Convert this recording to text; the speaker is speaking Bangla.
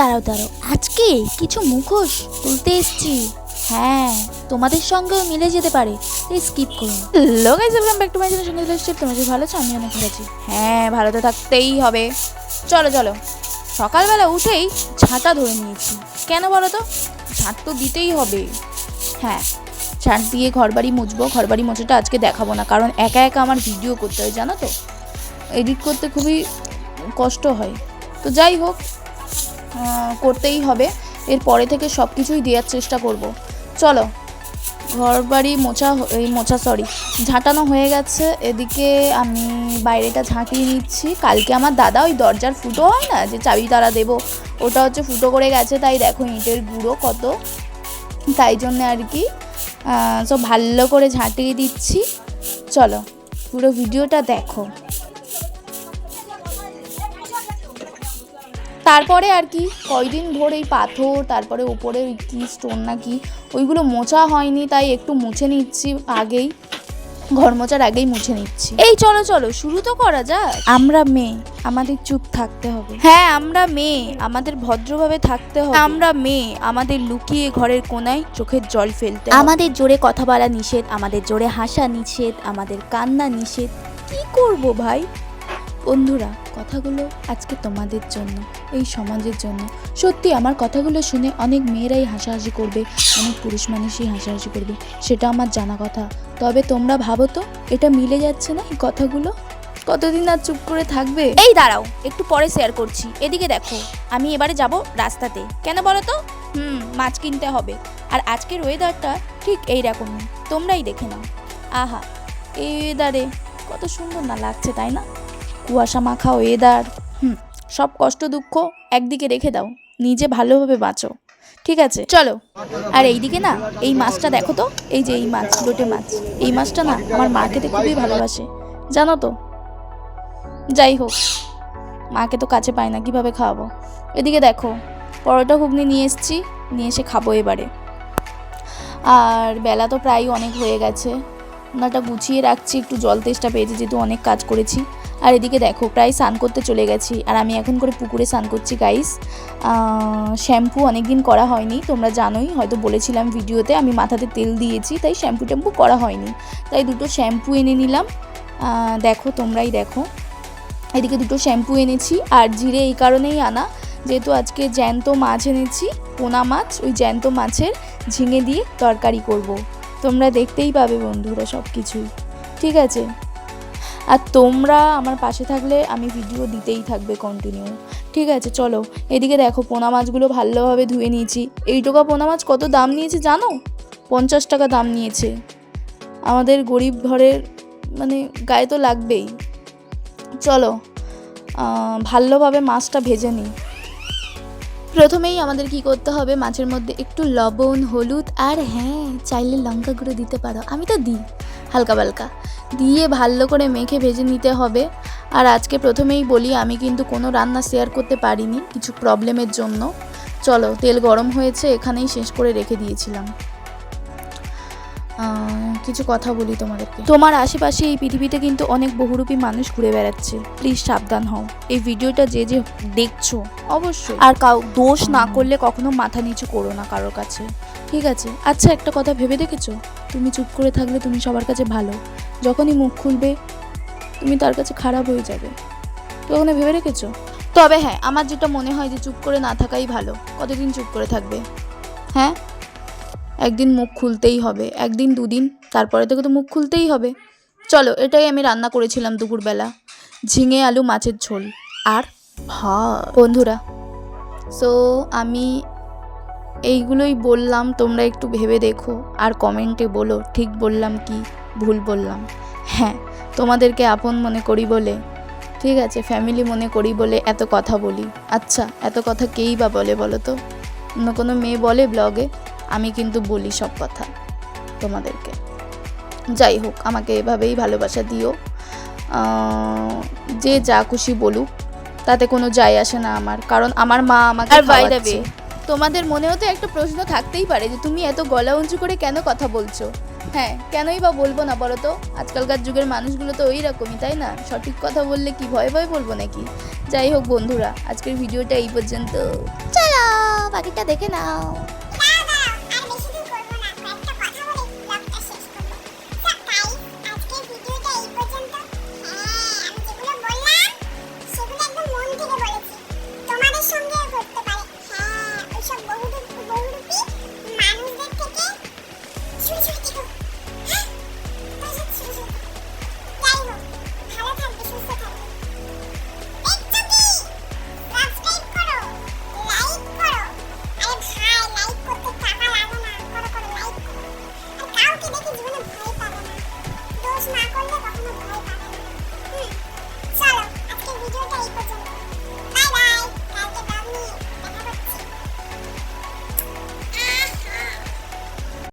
দাঁড়াও দাঁড়াও। আজকে কিছু মুখোশ তুলতে এসছি। হ্যাঁ তোমাদের সঙ্গেও মিলে যেতে পারে। তাই স্কিপ করুন hello guys welcome back to my channel সঙ্গে স্টেপ তোমার যে ভালো আছো, আমি অনেক ভালো আছি। হ্যাঁ ভালো তো থাকতেই হবে। চলো চলো। সকালবেলা উঠেই ঝাঁটা ধরে নিয়েছি। কেন বলো তো? ঝাঁট তো দিতেই হবে। হ্যাঁ ঝাঁট দিয়ে ঘরবাড়ি মুছবো, ঘরবাড়ি মোছাটা আজকে দেখাবো না, কারণ একা একা আমার ভিডিও করতে হয়, জানো তো? এডিট করতে খুবই কষ্ট হয়। তো যাই হোক করতেই হবে। এর পরে থেকে সব কিছুই দেওয়ার চেষ্টা করব। চলো ঘর বাড়ি মোছা এই মোছা সরি ঝাঁটানো হয়ে গেছে। এদিকে আমি বাইরেটা ঝাঁটিয়ে নিচ্ছি। কালকে আমার দাদা ওই দরজার ফুটো হয় না, যে চাবি তারা দেবো, ওটা হচ্ছে ফুটো করে গেছে। তাই দেখো ইঁটের গুঁড়ো কত। তাই জন্য আর কি সব ভালো করে ঝাঁটিয়ে দিচ্ছি। চলো, পুরো ভিডিওটা দেখো। তারপরে আর কি কয়দিন ধরে এই পাথর তারপরে ওপরে ওই কি স্টোন না কি ওইগুলো মোছা হয়নি তাই একটু মুছে নিচ্ছি আগেই ঘর মোছার আগেই মুছে নিচ্ছি। এই চলো চলো শুরু তো করা যাক। আমরা মেয়ে আমাদের চুপ থাকতে হবে। হ্যাঁ আমরা মেয়ে আমাদের ভদ্রভাবে থাকতে হবে। আমরা মেয়ে আমাদের লুকিয়ে ঘরের কোনায় চোখের জল ফেলতে আমাদের জোরে কথা বলা নিষেধ আমাদের জোরে হাসা নিষেধ আমাদের কান্না নিষেধ। কি করব ভাই? বন্ধুরা, কথাগুলো আজকে তোমাদের জন্য, এই সমাজের জন্য। সত্যি, আমার কথাগুলো শুনে অনেক মেয়েরাই হাসাহাসি করবে, অনেক পুরুষ মানুষই হাসাহাসি করবে, সেটা আমার জানা কথা। তবে তোমরা ভাবো তো, এটা মিলে যাচ্ছে না এই কথাগুলো? কতদিন আর চুপ করে থাকবে? এই দাঁড়াও, একটু পরে শেয়ার করছি। এদিকে দেখো, আমি এবারে যাব রাস্তাতে। কেন বলো তো? হুম, মাছ কিনতে হবে। আর আজকের ওয়েদারটা ঠিক এই রকমই তোমরাই দেখে নাও। আহা, এই ওয়েদারে কত সুন্দর না লাগছে, তাই না? কুয়াশা মাখা ওয়েদার হুম, সব কষ্ট দুঃখ একদিকে রেখে দাও, নিজে ভালোভাবে বাঁচো। ঠিক আছে, চলো। আর এইদিকে না, এই মাছটা দেখো তো, এই যে এই মাছ, লোটে মাছ। এই মাছটা না, আমার মা খেতে খুবই ভালোবাসে। জানো তো? যাই হোক, মাকে তো কাছে পায় না, কীভাবে খাওয়াবো? এদিকে দেখো, পরোটা ঘুগনি নিয়ে এসেছি, নিয়ে এসে খাব এবারে। আর বেলা তো প্রায় অনেক হয়ে গেছে। ওনাটা গুছিয়ে রাখছি, একটু জল তেষ্টা পেয়েছি যেহেতু অনেক কাজ করেছি। আর এদিকে দেখো, প্রায় স্নান করতে চলে গেছি। আর আমি এখন করে পুকুরে স্নান করছি গাইস শ্যাম্পু অনেক দিন করা হয়নি, তোমরা জানোই, হয়তো বলেছিলাম ভিডিওতে, আমি মাথাতে তেল দিয়েছি, তাই শ্যাম্পু ট্যাম্পু করা হয়নি। তাই দুটো শ্যাম্পু এনে নিলাম। দেখো, তোমরাই দেখো। এদিকে দুটো শ্যাম্পু এনেছি, আর জিরে এই কারণেই আনা, যেহেতু আজকে জ্যান্ত মাছ এনেছি, পোনা মাছ, ওই জ্যান্ত মাছের ঝিঙে দিয়ে তরকারি করব। তোমরা দেখতেই পাবে বন্ধুরা সব কিছুই ঠিক আছে? আর তোমরা আমার পাশে থাকলে আমি ভিডিও দিতেই থাকবে কন্টিনিউ ঠিক আছে, চলো। এদিকে দেখো, পোনা মাছগুলো ভালোভাবে ধুয়ে নিয়েছি। এই টোকা পোনা মাছ কত দাম নিয়েছে জানো? পঞ্চাশ টাকা দাম নিয়েছে। আমাদের গরিব ঘরের মানে গায়ে তো লাগবেই। চলো ভালোভাবে মাছটা ভেজে নিই। প্রথমেই আমাদের কি করতে হবে? মাছের মধ্যে একটু লবণ, হলুদ আর হ্যাঁ চাইলে লঙ্কা গুঁড়ো দিতে পারো। আমি তো দিই, হালকা পালকা। দিয়ে ভালো করে মেখে ভেজে নিতে হবে। আর আজকে প্রথমেই বলি, আমি কিন্তু কোনো রান্না শেয়ার করতে পারিনি, কিছু প্রবলেমের জন্য। চলো, তেল গরম হয়েছে, এখানেই শেষ করে রেখে দিয়েছিলাম। কিছু কথা বলি তোমাদেরকে। তোমার আশেপাশে এই পৃথিবীতে কিন্তু অনেক বহুরূপী মানুষ ঘুরে বেড়াচ্ছে। প্লিজ সাবধান হও। এই ভিডিওটা যে যে দেখছ অবশ্যই। আর কাউ দোষ না করলে কখনো মাথা নিচু করো না কারোর কাছে। ঠিক আছে? আচ্ছা একটা কথা ভেবে দেখেছ? তুমি চুপ করে থাকলে তুমি সবার কাছে ভালো। যখনই মুখ খুলবে তুমি তার কাছে খারাপ হয়ে যাবে। কখনো ভেবে রেখেছো তবে হ্যাঁ আমার যেটা মনে হয় যে চুপ করে না থাকাই ভালো। কতদিন চুপ করে থাকবে? হ্যাঁ? একদিন মুখ খুলতেই হবে, একদিন দুদিন, তারপরে থেকে তো মুখ খুলতেই হবে। চলো, এটাই আমি রান্না করেছিলাম দুপুরবেলা, ঝিঙে আলু মাছের ঝোল। আর ভাত। বন্ধুরা সো আমি এইগুলোই বললাম, তোমরা একটু ভেবে দেখো, আর কমেন্টে বলো, ঠিক বললাম কি, ভুল বললাম। হ্যাঁ তোমাদেরকে আপন মনে করি বলে, ঠিক আছে ফ্যামিলি মনে করি বলে এত কথা বলি। আচ্ছা এত কথা কেই বা বলে বলো তো? অন্য কোনো মেয়ে বলে ব্লগে আমি কিন্তু বলি সব কথা তোমাদেরকে। যাই হোক আমাকে এভাবেই ভালোবাসা দিও। যে যা খুশি বলুক তাতে কোনো যায় আসে না আমার কারণ আমার মা আমাকে আর the তোমাদের মনেও তো একটা প্রশ্ন থাকতেই পারে যে তুমি এত গলা উঁচু করে কেন কথা বলছো? হ্যাঁ কেনই বা বলব না বলো তো? আজকালকার যুগের মানুষগুলো তো ওই রকমই তাই না? সঠিক কথা বললে কি ভয় ভয় বলব নাকি? যাই হোক বন্ধুরা আজকের ভিডিওটা এই পর্যন্ত। চলো বাকিটা দেখে নাও। ચલો આજનો વિડીયો ત્યાં